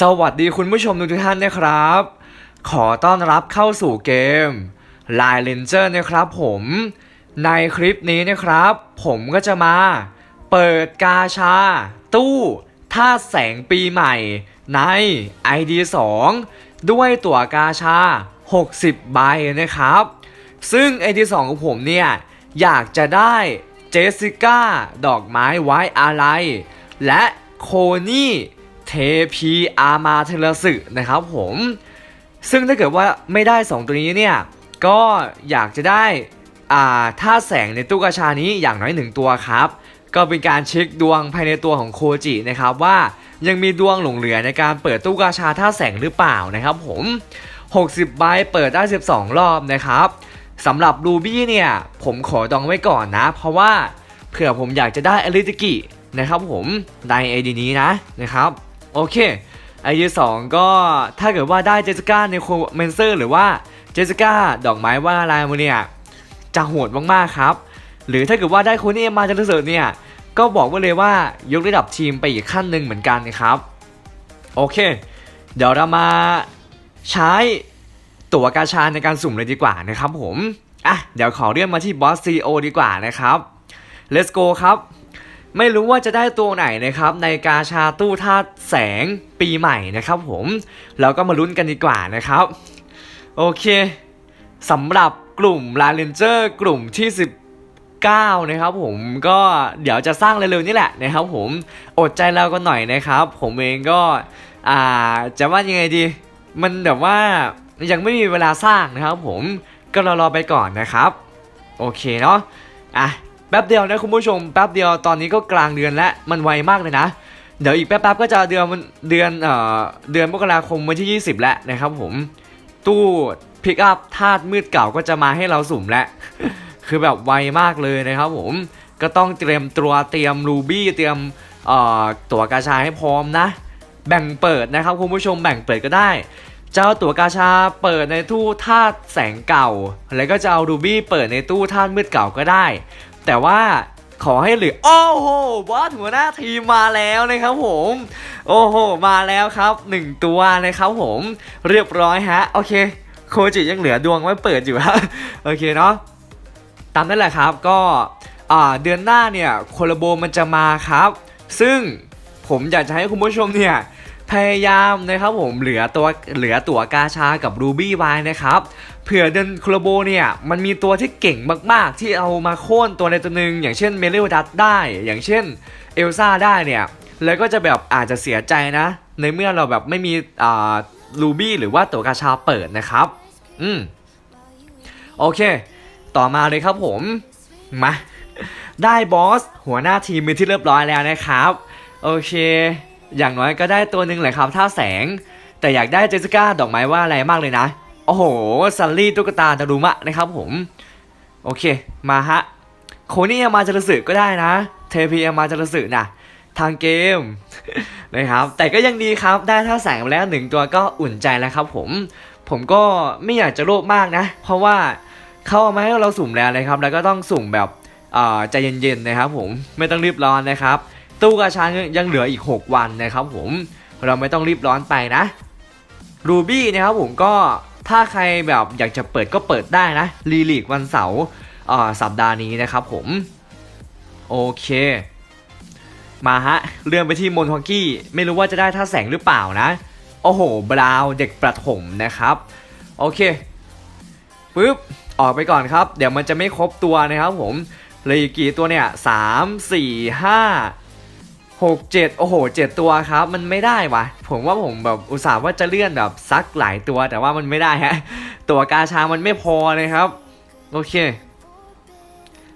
สวัสดีคุณผู้ชมทุกท่านนะครับ ขอต้อนรับเข้าสู่เกม Line Ranger นะครับผมในคลิปนี้นะครับ ผมก็จะมา เปิดกาชา ตู้ท่าแสงปีใหม่ใน ID 2ด้วยตั๋วกาชา 60 ใบนะครับ ซึ่ง ID 2ของผมเนี่ย อยากจะได้เจสสิก้า ดอกไม้ไว้อะไร และโคนี่ เทพีอามาเทเลสึนะครับผมซึ่งถ้าเกิดว่าไม่ได้ 2 ตัวนี้เนี่ยก็อยากจะได้อ่าท่าแสงในตู้กาชานี้อย่างน้อยหนึ่งตัวครับ ก็เป็นการเช็คดวงภายในตัวของโคจินะครับว่ายังมีดวงหลงเหลือในการเปิดตู้กาชาท่าแสงหรือเปล่านะครับผม 60 ใบเปิดได้ 12 รอบนะครับสำหรับรูบี้เนี่ยผมขอดองไว้ก่อนนะ เพราะว่าเผื่อผมอยากจะได้อลิติกินะครับผมในไอดีนี้นะนะครับ โอเคไอดีสองก็ถ้าเกิดว่าได้เจสสิก้าในโคเมนเซอร์หรือว่าเจสสิก้าดอกไม้ว่าลายมาเนี่ยจะโหดมากๆครับ หรือถ้าเกิดว่าได้คนนี้มาจะรู้สึกเนี่ยก็บอกไว้เลยว่ายกระดับทีมไปอีกขั้นหนึ่งเหมือนกันนะครับโอเค เดี๋ยวเรามาใช้ตั๋วกาชาในการสุ่มเลยดีกว่านะครับผมอะเดี๋ยวขอเรียกมาที่บอสซีโอดีกว่านะครับ let's go ครับ ไม่รู้ว่าจะได้ตัวไหนนะครับในกาชาตู้ธาตุแสงปีใหม่นะครับผมเราก็มาลุ้นกันดีกว่านะครับ โอเคสำหรับกลุ่มลาเรนเจอร์กลุ่มที่ 19 นะครับผมก็เดี๋ยวจะสร้างเร็วๆนี่แหละนะครับผมอดใจเรากันหน่อยนะครับ ผมเองก็อ่าจะว่ายังไงดี มันแบบว่ายังไม่มีเวลาสร้างนะครับผมก็รอๆไปก่อนนะครับ โอเคเนาะอะ แป๊บเดียวนะคุณผู้ชมแป๊บเดียวตอนนี้ก็กลางเดือนแล้วมันไวมากเลยนะ เดี๋ยวอีกแป๊บๆก็จะเดือนมันเดือนเอ่อเดือนมกราคมวันที่ 20 แล้วนะครับผมตู้พิกอัพธาตุมืดเก่าก็จะมาให้เราสุ่มแล้วคือแบบไวมากเลยนะครับผมก็ต้องเตรียมตัวเตรียมรูบี้เตรียมเอ่อตัวกาชาให้พร้อมนะ แบ่งเปิดนะครับคุณผู้ชมแบ่งเปิดก็ได้จะเอาตั๋วกาชาเปิดในตู้ธาตุแสงเก่า แล้วก็จะเอารูบี้เปิดในตู้ธาตุมืดเก่าก็ได้ แต่ว่าขอให้เหลือ โอ้โหบอสหัวหน้าทีมมาแล้วนะครับผม โอ้โห มาแล้วครับหนึ่งตัวนะครับผม เรียบร้อยฮะ โอเค โคจิยังเหลือดวงไว้เปิดอยู่ฮะ โอเคเนาะ ตามนั่นแหละครับ ก็เดือนหน้าเนี่ยโคลาโบมันจะมาครับ ซึ่งผมอยากจะให้คุณผู้ชมเนี่ย พยายามนะครับผมเหลือตัวเหลือตัวกาชากับรูบี้ไว้นะครับเผื่อเดือนโคลโบเนี่ยมันมีตัวที่เก่งมากๆ ที่เอามาโค่นตัวในตัวหนึ่งอย่างเช่นเมเลวดัตได้ อย่างเช่นเอลซ่าได้เนี่ยแล้วก็จะแบบอาจจะเสียใจนะ ในเมื่อเราแบบไม่มีอ่ารูบี้หรือว่าตัวกาชาเปิดนะครับ อืมโอเค ต่อมาเลยครับผมมาได้บอสหัวหน้าทีมเป็นที่เรียบร้อยแล้วนะครับ โอเค อย่างน้อยก็ได้ตัวหนึ่งแหละครับท่าแสง แต่อยากได้เจสสิก้าดอกไม้ว่าอะไรมากเลยนะ โอ้โหซันลี่ตุ๊กตาดารุมะนะครับผม โอเคมาฮะ โคนี่ยามาจารสึก็ได้นะ เทพียามาจารสึนะทางเกมนะครับแต่ก็ยังดีครับได้ท่าแสงแล้วหนึ่งตัวก็อุ่นใจแล้วครับผม ผมก็ไม่อยากจะโลภมากนะ เพราะว่าเขาเอามาให้เราสุ่มแล้วนะครับ แล้วก็ต้องสุ่มแบบใจเย็นๆนะครับผมไม่ต้องรีบร้อนนะครับ ตู้กาชายังเหลืออีก 6 วันนะครับผมเราไม่ต้องรีบร้อนไปนะรูบี้นะครับผมก็ถ้าใครแบบอยากจะเปิดก็เปิดได้นะรีลีกวันเสาร์สัปดาห์นี้นะครับผมโอเค มาฮะเลื่อนไปที่มอนฮอกกี้ ไม่รู้ว่าจะได้ท่าแสงหรือเปล่านะ โอ้โห บราวน์เด็กประถมนะครับ โอเคปึ๊บ ออกไปก่อนครับ เดี๋ยวมันจะไม่ครบตัวนะครับผมเหลยกี่ตัวเนี่ยสามสี่ห้า หกเจ็ดโอ้โหเจ็ดตัวครับ มันไม่ได้วะผมว่าผมแบบอุตส่าห์ว่าจะเลื่อนแบบซักหลายตัวแต่ว่ามันไม่ได้ฮะ ตัวกาชามันไม่พอเลยครับ โอเค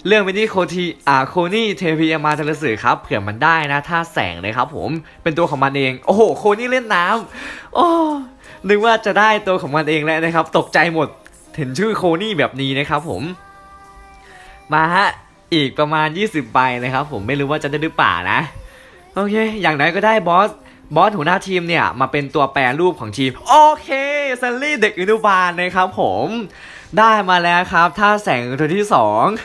เรื่องไปที่โคทีอ่าโคนี่เทพียามาทรสื่อครับเผื่อมันได้นะถ้าแสงเลยครับผมเป็นตัวของมันเอง โอ้โหโคนี่เล่นน้ำโอ้นึกว่าจะได้ตัวของมันเองแล้วนะครับ ตกใจหมดเห็นชื่อโคนี่แบบนี้นะครับผม มาฮะอีกประมาณ 20ใบนะครับผมไม่รู้ว่าจะได้หรือเปล่านะ โอเค อย่างไรก็ได้บอส บอสหัวหน้าทีมเนี่ย มาเป็นตัวแปรรูปของทีม โอเคซันลี่เด็กอนุบาลนะครับผม ได้มาแล้วครับถ้าแสงตัวที่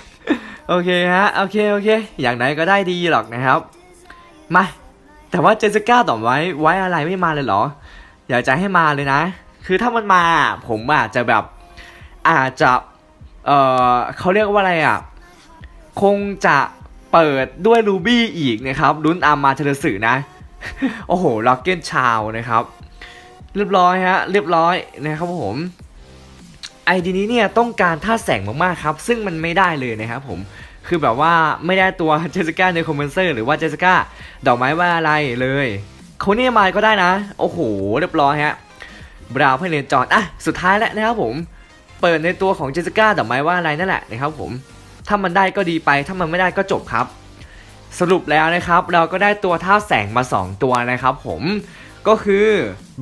2 โอเคฮะ โอเค โอเค อย่างไรก็ได้ดีหรอกนะครับ มา แต่ว่าเจสสิก้าต่อไว้ ไว้อะไรไม่มาเลยเหรอ อยากจะให้มาเลยนะ คือถ้ามันมา ผมอาจจะแบบ อาจจะ เออเขาเรียกว่าอะไรอะ คงจะ เปิดด้วยรูบี้อีกนะครับลุ้นอามาเทเลสึนะ โอ้โหล็อกเก็ตชาวนะครับ เรียบร้อยฮะเรียบร้อยนะครับผมไอดีนี้เนี่ยต้องการท่าแสงมากๆครับ ซึ่งมันไม่ได้เลยนะครับผมคือแบบว่าไม่ได้ตัวเจสสิก้าในคอมเมนเซอร์หรือว่าเจสสิก้าดอกไม้ว่าอะไรเลยเขาเนี่ยมาก็ได้นะ โอ้โห เรียบร้อยฮะบราวน์ให้เลนจอนอะสุดท้ายแล้วนะครับผม เปิดในตัวของเจสสิก้าดอกไม้ว่าอะไรนั่นแหละนะครับผม ถ้ามันได้ก็ดีไป ถ้ามันไม่ได้ก็จบครับ สรุปแล้วนะครับ เราก็ได้ตัวท่าแสงมา 2 ตัวนะครับผม ก็คือ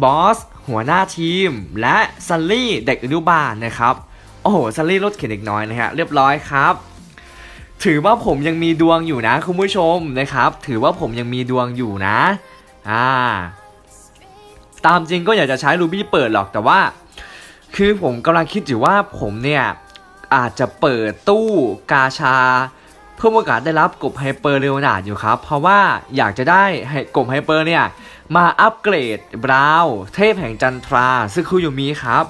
บอสหัวหน้าทีม และซันลี่เด็กอนุบาลนะครับ โอ้โหซันลี่รถเข็นเด็กน้อยนะฮะเรียบร้อยครับถือว่าผมยังมีดวงอยู่นะคุณผู้ชมนะครับ ถือว่าผมยังมีดวงอยู่นะอ่าตามจริงก็อยากจะใช้รูบี้เปิดหรอกแต่ว่า คือผมกำลังคิดอยู่ว่าผมเนี่ย อาจจะเปิดตู้กาชา เพื่อโอกาสได้รับกบไฮเปอร์เรโอนาดอยู่ครับ เพราะว่าอยากจะได้กบไฮเปอร์เนี่ยมาอัปเกรดบราวเทพแห่งจันทราซึ่งคุยูมิครับ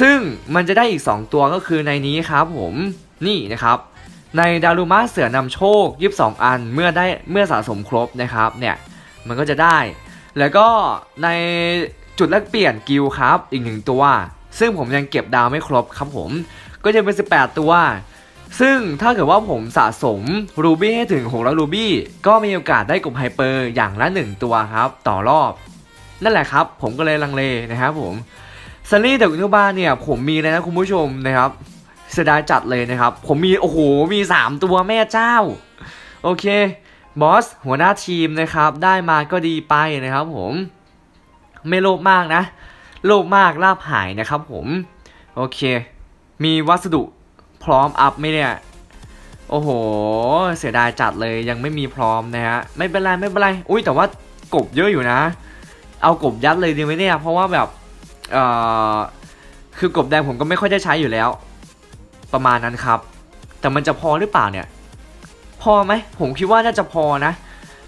ซึ่งมันจะได้อีก 2 ตัวก็คือในนี้ครับผมนี่นะครับ ในดารุมะเสือนำโชค 22 อันเมื่อได้เมื่อสะสมครบนะครับเนี่ยมันก็จะได้ แล้วก็ในจุดแลกเปลี่ยนกิลครับอีกหนึ่งตัว ซึ่งผมยังเก็บดาวไม่ครบครับผม ก็จะเป็น 18 ตัว ซึ่งถ้าเกิดว่าผมสะสมรูบี้ให้ถึง600รูบี้ก็มีโอกาสได้กลุ่มไฮเปอร์อย่างละ 1 ตัวครับ ต่อรอบ นั่นแหละครับ ผมก็เลยลังเลนะครับผมซันนี่เด็กอนุบาลเนี่ยผมมีเลยนะคุณผู้ชมนะครับเสียดายจัดเลยนะครับ ผมมีโอ้โหมี 3 ตัวแม่เจ้า โอเคบอสหัวหน้าทีมนะครับ ได้มาก็ดีไปนะครับผมไม่โลภมากนะ โลภมากลาบหายนะครับผม โอเค มีวัสดุพร้อมอัพไหมเนี่ย โอ้โห เสียดายจัดเลยยังไม่มีพร้อมนะฮะ ไม่เป็นไรไม่เป็นไร อุ้ยแต่ว่ากบเยอะอยู่นะ เอากบยัดเลยดีไหมเนี่ย เพราะว่าแบบเอ่อคือกบแดงผมก็ไม่ค่อยได้ใช้อยู่แล้ว ประมาณนั้นครับ แต่มันจะพอหรือเปล่าเนี่ย พอไหมผมคิดว่าน่าจะพอนะ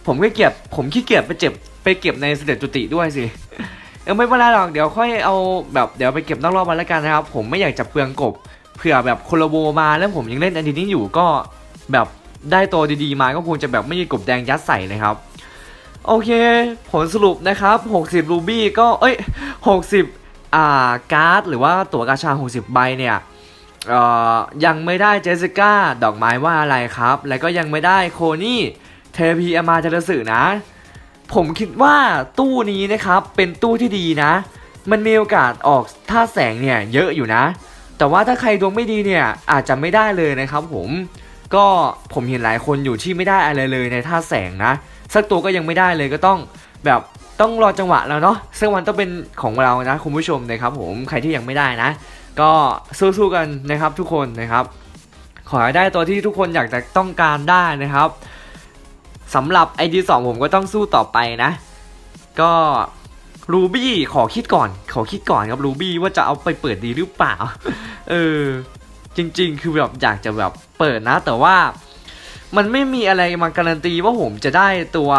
ผมก็เก็บผมขี้เกียจไปเจ็บไปเก็บในเสด็จจุติด้วยสิ เออไม่เป็นไรหรอกเดี๋ยวค่อยเอาแบบเดี๋ยวไปเก็บนอกรอบมาแล้วกันนะครับ ผมไม่อยากจะเปลืองกบเผื่อแบบโคลโบมาแล้วผมยังเล่นอันนี้อยู่ก็แบบได้ตัวดีๆมาก็คงจะแบบไม่มีกบแดงยัดใส่เลยครับ โอเค ผลสรุปนะครับ 60รูบี้ก็เอ้ย 60 อ่าการ์ดหรือว่าตั๋วกาชา 60 ใบเนี่ยเอ่อยังไม่ได้เจสสิก้าดอกไม้ว่าอะไรครับ แล้วก็ยังไม่ได้โคนี่เทพีอามาเทรสึนะ ผมคิดว่าตู้นี้นะครับเป็นตู้ที่ดีนะ มันมีโอกาสออกท่าแสงเนี่ยเยอะอยู่นะ แต่ว่าถ้าใครดวงไม่ดีเนี่ยอาจจะไม่ได้เลยนะครับผมก็ผมเห็นหลายคนอยู่ที่ไม่ได้อะไรเลยในท่าแสงนะ สักตัวก็ยังไม่ได้เลยก็ต้องแบบต้องรอจังหวะแล้วเนาะซึ่งวันต้องเป็นของเรานะคุณผู้ชมนะครับผมใครที่ยังไม่ได้นะ ก็สู้ๆกันนะครับทุกคนนะครับ ขอให้ได้ตัวที่ทุกคนอยากจะต้องการได้นะครับ สำหรับ ID 2 ผมก็ต้องสู้ต่อไปนะ ก็รูบี้ขอคิดก่อน ขอคิดก่อนครับรูบี้ว่าจะเอาไปเปิดดีหรือเปล่า เออ จริง ๆ คือแบบอยากจะแบบเปิดนะ แต่ว่ามันไม่มีอะไรมาการันตีว่าผมจะได้ตัว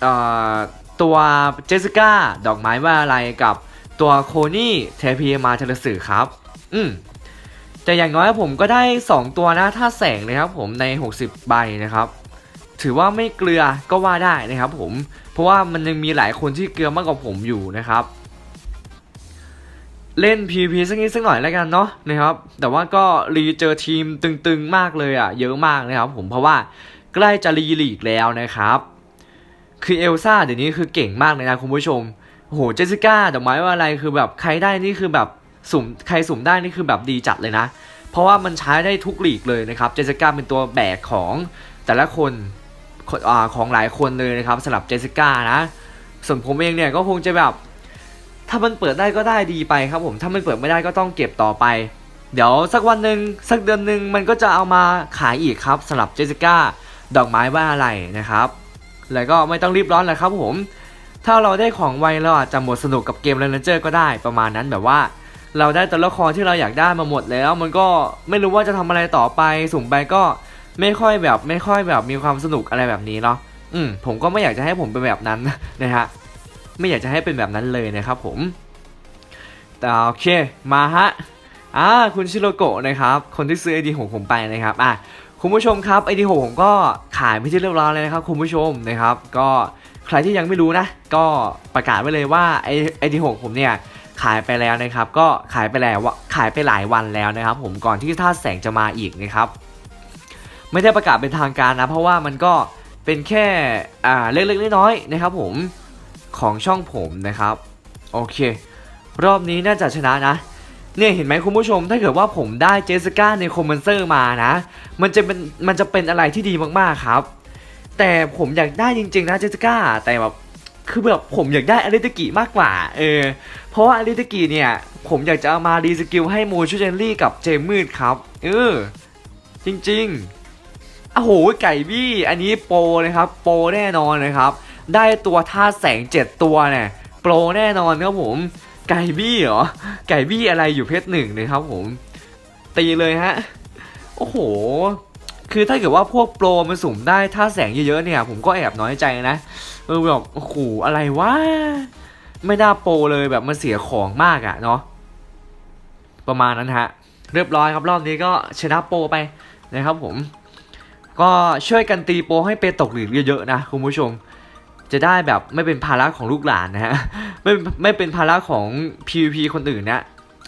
เอ่อตัวเจสสิก้าดอกไม้ว่าอะไรกับตัวโคนี่เทพีมาเทเลสือครับ อืมแต่อย่างน้อยผมก็ได้ 2 ตัวนะ ถ้าแสงนะครับผมใน 60 ใบนะครับ ถือว่าไม่เกลือก็ว่าได้นะครับผมเพราะว่ามันยังมีหลายคนที่เกลือมากกว่าผมอยู่นะครับเล่น PVP สักนิดสักหน่อยแล้วกันเนาะนะครับ แต่ว่าก็รีเจอทีมตึงๆมากเลยอะ่ะเยอะมากนะครับผมเพราะว่าใกล้จะรีลีกแล้วนะครับ คือเอลซ่าเดี๋ยวนี้คือเก่งมากเลยนะคุณผู้ชมโอ้โหเจสสิก้าดอกไม้ว่าอะไรคือแบบใครได้นี่คือแบบสุ่มใครสุ่มได้นี่คือแบบดีจัดเลยนะ เพราะว่ามันใช้ได้ทุกลีกเลยนะครับเจสสิก้าเป็นตัวแบกของแต่ละคน ของหลายคนเลยนะครับสำหรับเจสสิก้านะ ส่วนผมเองเนี่ยก็คงจะแบบ ถ้ามันเปิดได้ก็ได้ดีไปครับผมถ้ามันเปิดไม่ได้ก็ต้องเก็บต่อไป เดี๋ยวสักวันหนึ่งสักเดือนหนึ่งมันก็จะเอามาขายอีกครับสำหรับเจสสิก้าดอกไม้ว่าอะไรนะครับ แล้วก็ไม่ต้องรีบร้อนแหละครับผม ถ้าเราได้ของไวเราอาจจะหมดสนุกกับเกมเรนเจอร์ก็ได้ประมาณนั้นแบบว่า เราได้ตัวละครที่เราอยากได้มาหมดแล้ว มันก็ไม่รู้ว่าจะทำอะไรต่อไปสุ่มไปก็ ไม่ค่อยแบบไม่ค่อยแบบมีความสนุกอะไรแบบนี้เนาะอืมผมก็ไม่อยากจะให้ผมเป็นแบบนั้นนะฮะไม่อยากจะให้เป็นแบบนั้นเลยนะครับผมแต่โอเคมาฮะอ่าคุณชิโรโกะนะครับ คนที่ซื้อไอดีของผมไปนะครับอะคุณผู้ชมครับไอดีของผมก็ขายไปที่เรียบร้อยเลยนะครับคุณผู้ชมนะครับ ก็ใครที่ยังไม่รู้นะ ก็ประกาศไว้เลยว่าไอไอดีของผมเนี่ยขายไปแล้วนะครับ ก็ขายไปแล้วว่าขายไปหลายวันแล้วนะครับ ผมก่อนที่ท่าแสงจะมาอีกนะครับ ไม่ได้ประกาศเป็นทางการนะ เพราะว่ามันก็เป็นแค่อ่าเล็กๆน้อยๆนะครับผมของช่องผมนะครับโอเค รอบนี้น่าจะชนะนะเนี่ยเห็นไหมคุณผู้ชมถ้าเกิดว่าผมได้เจสสิก้าในคอมเมนเซอร์มานะ มันจะเป็นมันจะเป็นอะไรที่ดีมากๆครับ แต่ผมอยากได้จริงๆนะเจสสิก้าแต่แบบคือแบบผมอยากได้อลิตกิมากกว่าเออเพราะว่าอลิตกิเนี่ย ผมอยากจะเอามารีสกิลให้โมชูเจนลี่กับเจมมืดครับ เออ จริง ๆ โอ้โหไก่บี้อันนี้โปรนะครับโปรแน่นอนนะครับ ได้ตัวท่าแสง 7 ตัวเนี่ยโปรแน่นอนครับผมไก่บี้เหรอไก่บี้อะไรอยู่เพชรหนึ่งนะครับผม ตีเลยฮะโอ้โห คือถ้าเกิดว่าพวกโปรมันสุ่มได้ท่าแสงเยอะๆเนี่ย ผมก็แอบน้อยใจนะเออแบบโอ้โหอะไรวะไม่น่าโปรเลยแบบมันเสียของมากอะเนาะประมาณนั้นฮะเรียบร้อยครับรอบนี้ก็ชนะโปรไปนะครับผม ก็ช่วยกันตีโปรให้เปตกหลีกเยอะๆนะคุณผู้ชม จะได้แบบไม่เป็นภาระของลูกหลานนะฮะไม่ไม่เป็นภาระของ PVP คนอื่นนะ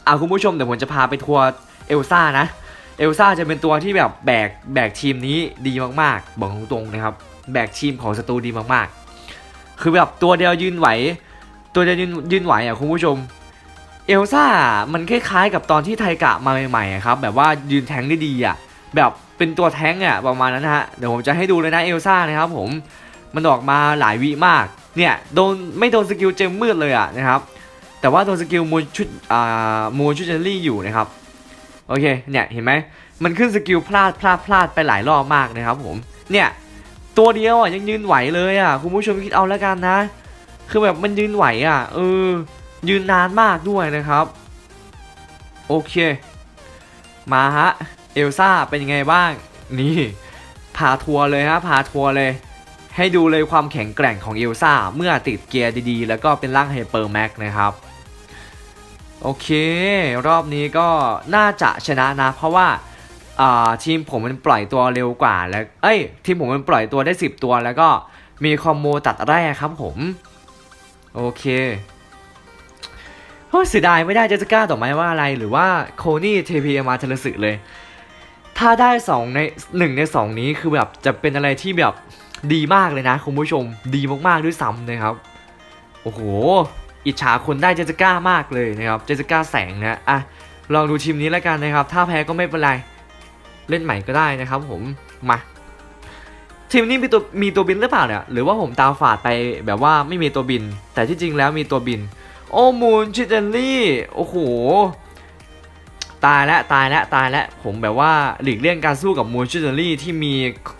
อ่าคุณผู้ชมเดี๋ยวผมจะพาไปทัวร์เอลซ่านะเอลซ่าจะเป็นตัวที่แบบแบกแบกทีมนี้ดีมากๆบอกตรงๆนะครับ แบกทีมของศัตรูดีมากๆ คือแบบตัวเดียวยืนไหว ตัวเดียวยืนยืนไหวอะคุณผู้ชมเอลซ่ามันคล้ายๆกับตอนที่ไทกะมาใหม่ๆอะครับแบบว่ายืนแทงได้ดีอะแบบ เป็นตัวแทงอะประมาณนั้นนะฮะเดี๋ยวผมจะให้ดูเลยนะเอลซ่านะครับผมมันออกมาหลายวิมากเนี่ยโดนไม่โดนสกิลเจมมืดเลยอะนะครับแต่ว่าโดนสกิลมูชุดอ่ามูชุดเจนลี่อยู่นะครับโอเคเนี่ยเห็นไหมมันขึ้นสกิลพลาดพลาดพลาดไปหลายรอบมากนะครับผมเนี่ยตัวเดียวอะยังยืนไหวเลยอะคุณผู้ชมคิดเอาแล้วกันนะ คือแบบมันยืนไหวอะเออยืนนานมากด้วยนะครับ โอเค มาฮะ เอลซ่าเป็นยังไงบ้าง นี่พาทัวร์เลยฮะพาทัวร์เลย ให้ดูเลยความแข็งแกร่งของเอลซ่าเมื่อติดเกียร์ดีๆ แล้วก็เป็นร่างไฮเปอร์แม็กนะครับ โอเค รอบนี้ก็น่าจะชนะนะ เพราะว่าทีมผมมันปล่อยตัวเร็วกว่าแล้ว เอ้ย ทีมผมมันปล่อยตัวได้ 10 ตัวแล้วก็มีคอมโบตัดแร่ครับผม โอเคโอ้เสียดายไม่ได้เจสก้าต่อไหมว่าอะไรหรือว่าโคนี่เทพีมาเทเลสึเลย ถ้าได้2ใน1ใน 2 นี้คือแบบจะเป็นอะไรที่แบบดีมากเลยนะคุณผู้ชมดีมากๆด้วยซ้ำนะครับ โอ้โห อิจฉาคนได้เจสก้ามากเลยนะครับเจสก้าแสงนะอะลองดูทีมนี้แล้วกันนะครับ ถ้าแพ้ก็ไม่เป็นไร เล่นใหม่ก็ได้นะครับผมมาทีมนี้มีตัวมีตัวบินหรือเปล่าเนี่ยหรือว่าผมตาฝาดไปแบบว่าไม่มีตัวบิน แต่ที่จริงแล้วมีตัวบิน โอ้มูนชิเจนลี่โอ้โห ตายแล้วตายแล้วตายแล้วผมแบบว่าหลีกเลี่ยงการสู้กับมูนชิเจนลี่ที่มี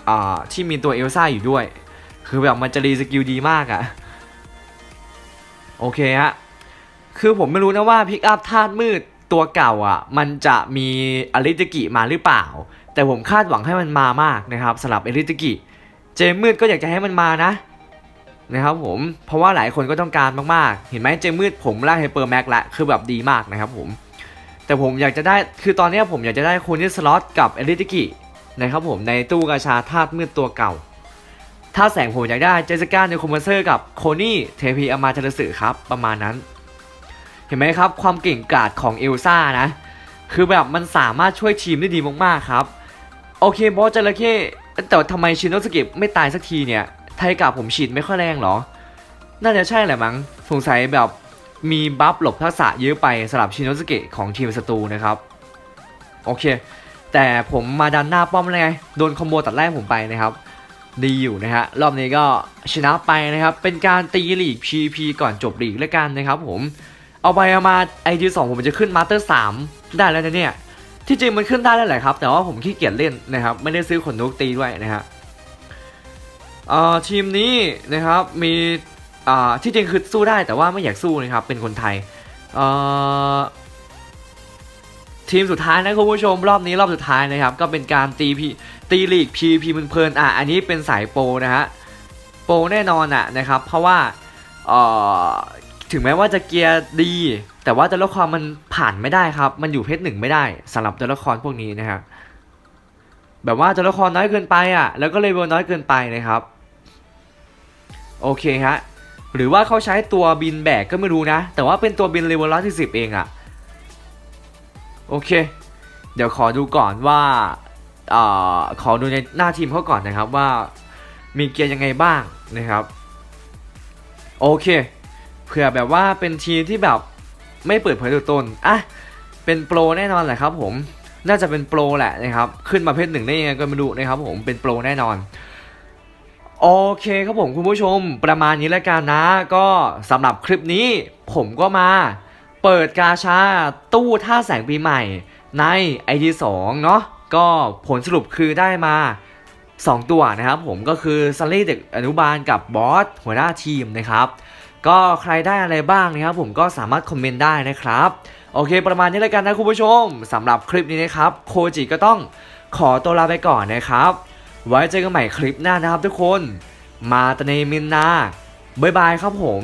อ่าที่มีตัวเอลซ่าอยู่ด้วย คือแบบมันจะรีสกิลดีมากอะโอเคฮะคือผมไม่รู้นะว่าพิกอัพธาตุมืดตัวเก่าอะ มันจะมีอริตกิมาหรือเปล่า แต่ผมคาดหวังให้มันมามากนะครับสำหรับอริตกิเจมมืดก็อยากจะให้มันมานะนะครับผมเพราะว่าหลายคนก็ต้องการมากๆ เห็นไหมเจมมืดผมล่างไฮเปอร์แม็กละคือแบบดีมากนะครับผม แต่ผมอยากจะได้คือตอนนี้ผมอยากจะได้คูนิสล็อตกับเอริติกินะครับผมในตู้กาชาธาตุมืดตัวเก่า ถ้าแสงผมอยากได้เจสก้าในคอมเมอร์เซอร์กับโคนี่เทพีอามาเทลสึครับประมาณนั้น เห็นไหมครับความเก่งกาจของเอลซ่านะ คือแบบมันสามารถช่วยทีมได้ดีมากๆครับ โอเคบอสจระเข้แต่ทำไมชินโนสกิไม่ตายสักทีเนี่ยไทยกับผมฉีดไม่ค่อยแรงหรอ น่าจะใช่แหละมั้งสงสัยแบบ มีบัฟหลบทักษะเยอะไปสำหรับชินโนสกิของทีมศัตรูนะครับ โอเค แต่ผมมาดันหน้าป้อมเลยไง โดนคอมโบตัดแรกผมไปนะครับ ดีอยู่นะฮะ รอบนี้ก็ชนะไปนะครับ เป็นการตีลีก PVP ก่อนจบลีกแล้วกันนะครับผม เอาไปเอามาไอทีสองผมจะขึ้นมาสเตอร์สามได้แล้วนะเนี่ย ที่จริงมันขึ้นได้แล้วแหละครับ แต่ว่าผมขี้เกียจเล่นนะครับ ไม่ได้ซื้อขนนกตีด้วยนะฮะทีมนี้นะครับมี อ่าที่จริงคือสู้ได้แต่ว่าไม่อยากสู้นะครับเป็นคนไทยเอ่อทีมสุดท้ายนะคุณผู้ชมรอบนี้รอบสุดท้ายนะครับ ก็เป็นการตีพีตีลีก PVP เพลินอะอันนี้เป็นสายโปนะฮะโปแน่นอนอะนะครับ เพราะว่าเอ่อถึงแม้ว่าจะเกียร์ดี แต่ว่าตัวละครมันผ่านไม่ได้ครับ มันอยู่เพชรหนึ่งไม่ได้สำหรับตัวละครพวกนี้นะครับแบบว่าตัวละครน้อยเกินไปอะแล้วก็เลเวลน้อยเกินไปนะครับ โอเคฮะ หรือว่าเขาใช้ตัวบินแบกก็ไม่รู้นะ แต่ว่าเป็นตัวบินเลเวลร้อยที่สิบเองอะโอเค เดี๋ยวขอดูก่อนว่าอขอดูในหน้าทีมเขาก่อนนะครับว่ามีเกียร์ยังไงบ้างนะครับ โอเคเผื่อแบบว่าเป็นทีมที่แบบไม่เปิดเผยตัวตนอะเป็นโปรแน่นอนแหละครับผมน่าจะเป็นโปรแหละนะครับ ขึ้นมาเพชรหนึ่งได้ยังไงก็ไม่รู้นะครับผมเป็นโปรแน่นอน โอเคครับผมคุณผู้ชมประมาณนี้แล้วกันนะ ก็สำหรับคลิปนี้ผมก็มา เปิดกาชาตู้ท่าแสงปีใหม่ใน ID 2เนาะก็ผลสรุปคือได้มา 2 ตัวนะครับผมก็คือซัลลี่เด็กอนุบาลกับบอสหัวหน้าทีมนะครับก็ใครได้อะไรบ้างนะครับผมก็สามารถคอมเมนต์ได้นะครับ โอเคประมาณนี้แล้วกันนะคุณผู้ชมสำหรับคลิปนี้นะครับ โคจิก็ต้องขอตัวลาไปก่อนนะครับ ไว้เจอกันใหม่คลิปหน้านะครับทุกคน มาตะเนมินนา บ๊ายบายครับผม